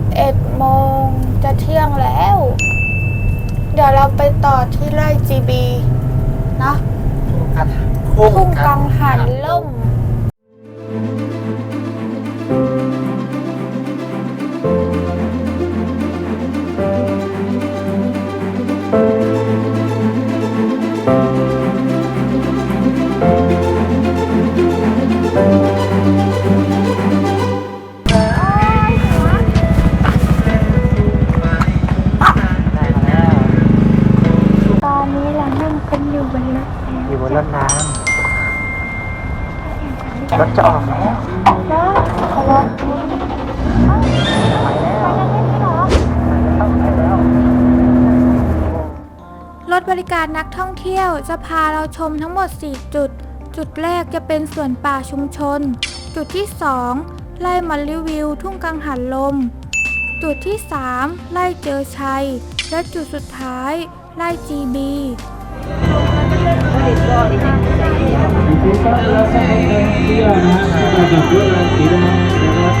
11โมงจะเที่ยงแล้ว เดี๋ยวเราไปต่อที่ไร่ GB เนอะทุ่งกังหันล่ม บริการนักท่องเที่ยวจะพาเราชมทั้งหมด 4 จุด จุดแรกจะเป็นสวนป่าชุมชน จุดที่ 2ไล่มอลลิวิว ทุ่งกังหันลม จุดที่ 3ไล่เจอชัย และจุดสุดท้ายไล่จีบีสีฟ้าแล้วก็เป็นเที่ยวนะฮะมาจากรถรงสีแดงนะครับ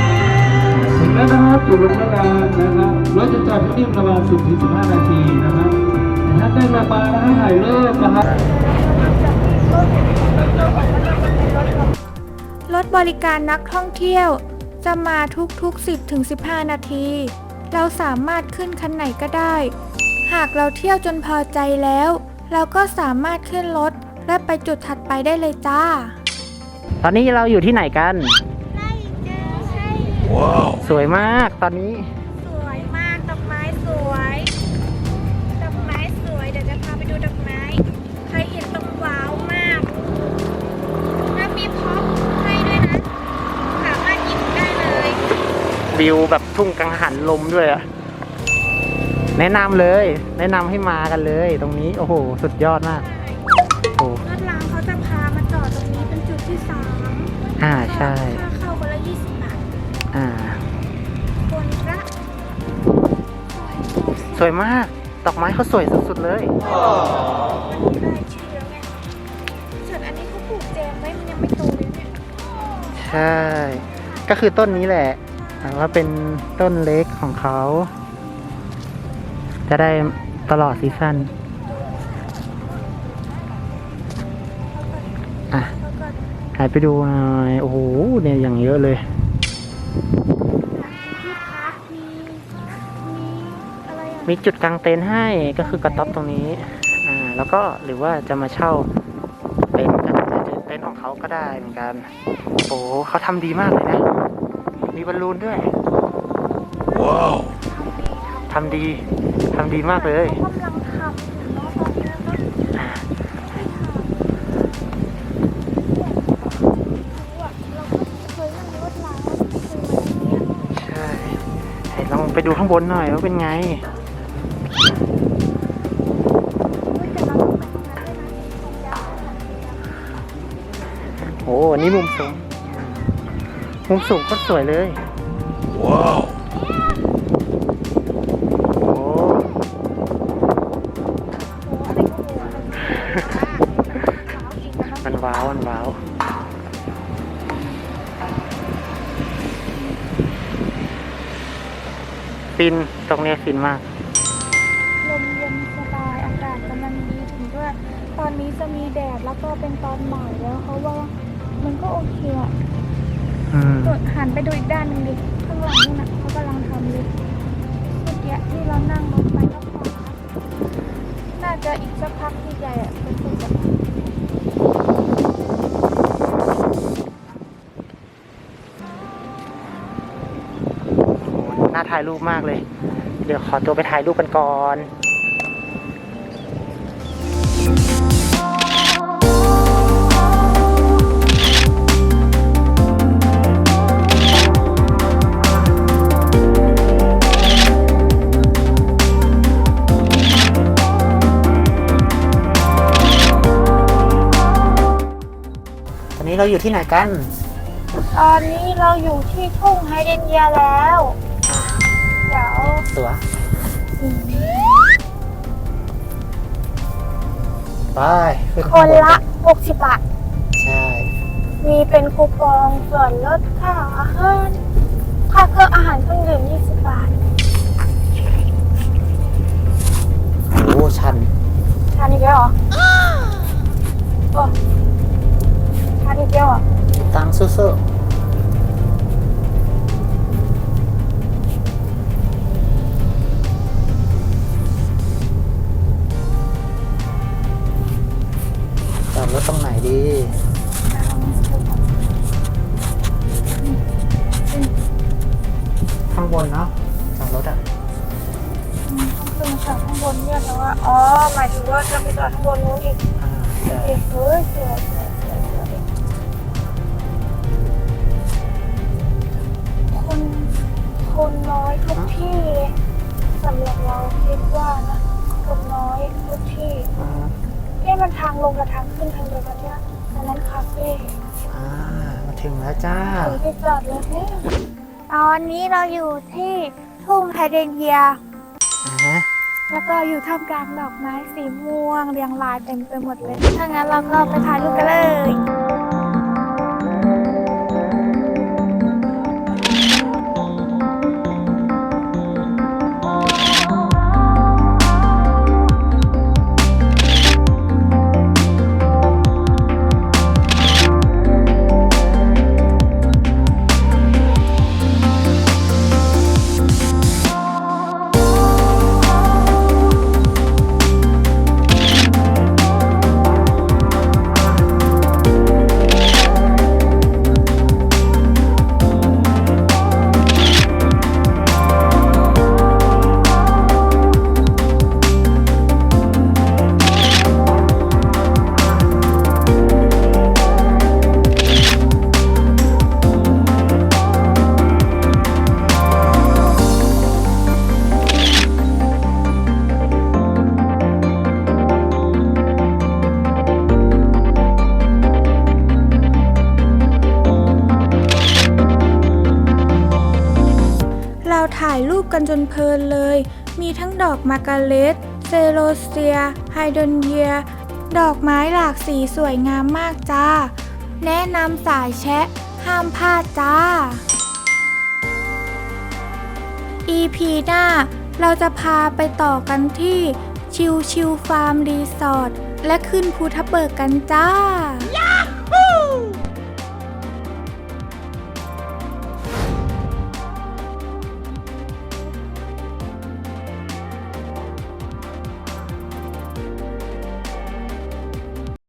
ถึงแล้วนะครับจุดลงรถรานะครับรถจะจอดที่นี่ประมาณ10-15 นาทีนะครับ ถ้าได้มาปานะถ่ายรูปนะครับรถบริการนักท่องเที่ยว จะมาทุกๆ 10-15 นาที เราสามารถขึ้นคันไหนก็ได้ หากเราเที่ยวจนพอใจแล้ว เราก็สามารถขึ้นรถและไปจุดถัดไปได้เลยจ้า ตอนนี้เราอยู่ที่ไหนกันไล่เจอใช่สวยมากตอนนี้ วิวแบบทุ่งกังหันลมด้วยอะแนะนำเลย แนะนำให้มากันเลย ตรงนี้โอ้โห สุดยอดมาก โอ้รถรางเขาจะพามาจอดตรงนี้เป็นจุดที่สามอ่าใช่ ค่าเข้าคนละยี่สิบบาทอ่า คนละสวยมากดอกไม้เขาสวยสุดๆเลย มันได้ชื่อแล้วไงส่วนอันนี้เขาปลูกแจมไว้มันยังไม่โตเลยเนี่ย ใช่ ก็คือต้นนี้แหละ แต่ว่าเป็นต้นเล็กของเขา จะได้ตลอดซีซั่นอะหายไปดูหน่อยโอ้โห เนี่ยอย่างเยอะเลยมีจุดกางเต็นท์ให้ก็คือกระต๊อบตรงนี้ อ่า แล้วก็หรือว่าจะมาเช่าเต็นท์เต็นท์ของเขาก็ได้เหมือนกัน โอ้เขาทำดีมากเลยนะ มีบอลลูนด้วย ว้าวทำดีทำดีมากเลยเขากำลังทำอยู่เนาะตอนนี้ก็ให้ทำรู้อะเราก็เคยนั่งรถรางเคยมาที่เนี่ยใช่ไหนลองไปดูข้างบนหน่อยว่าเป็นไงเฮ้ยแต่เราต้องไปตรงนั้นด้วยนะของยาวโอ้อันนี่มุมสูง มุมสูงก็สวยเลย ว้าวโอ้มันว้าวมันว้าวฟินตรงเนี้ยฟินมาก ลมเย็นสบายอากาศกำลังดีถึงด้วยตอนนี้จะมีแดดแล้วก็เป็นตอนบ่ายแล้วเขาว่ามันก็โอเคอะอืมส่วน หันไปดูอีกด้านหนึ่งดิข้างหลังนู่นน่ะเขากำลังทำเลยเมื่อกี้ที่เรานั่งรถไปก็พอนะน่าจะอีกสักพักใหญ่ๆอะจะสุดอะโอ้น่าถ่ายรูปมากเลย เดี๋ยวขอตัวไปถ่ายรูปกันก่อน นนี้เราอยู่ที่ไหนกัน ตอนนี้เราอยู่ที่ทุ่งไฮเดรนเยียแล้ว เดี๋ยวตัวไปขึ้นคข้างนบละ60บาท ใช่ มีเป็นคูปองส่วนลดค่าอาหาร ค่าเครื่องอาหารเครื่องดื่ม20 บาท โอ้ชันชาอีกแล้วเหรอโอ้ สู้ๆจอดรถตรงไหนดีข้างบนเนาะจอดรถอะต้องขึ้นมาจอดข้างบนเนี่ยแต่ว่า อ๋อ หมายถึงว่าจะไปจอดข้างบนนู้นอีกอ่าใช่เอ้ยเฮ้ยสวย คนน้อยทุกที่เลยสำหรับเราคิดว่านะคนน้อยทุกที่อ่านี่มันทางลงกับทางขึ้นทางเดียวกันเนี่ยอันนั้นคาเฟ่อ่ามาถึงแล้วจ้าถึงที่จอดรถเนี่ยตอนนี้เราอยู่ที่ทุ่งไฮเดรนเยีย อ่าฮะแล้วก็อยู่ท่ามกลางดอกไม้สีม่วงเรียงรายเต็มไปหมดเลย ถ้างั้นเราก็ไปถ่ายรูปกันเลยาถ่ายรูปกันจนเพลินเลย มีทั้งดอกมาการเลตเซโรเซีย ไฮดนเยีย ดอกไม้หลากสีสวยงามมากจ้า แนะนำสายแชะ ห้ามพลาดจ้า EP หน้า เราจะพาไปต่อกันที่ ชิวชิวฟาร์มรีสอร์ทและขึ้นภูทับเบิกกันจ้า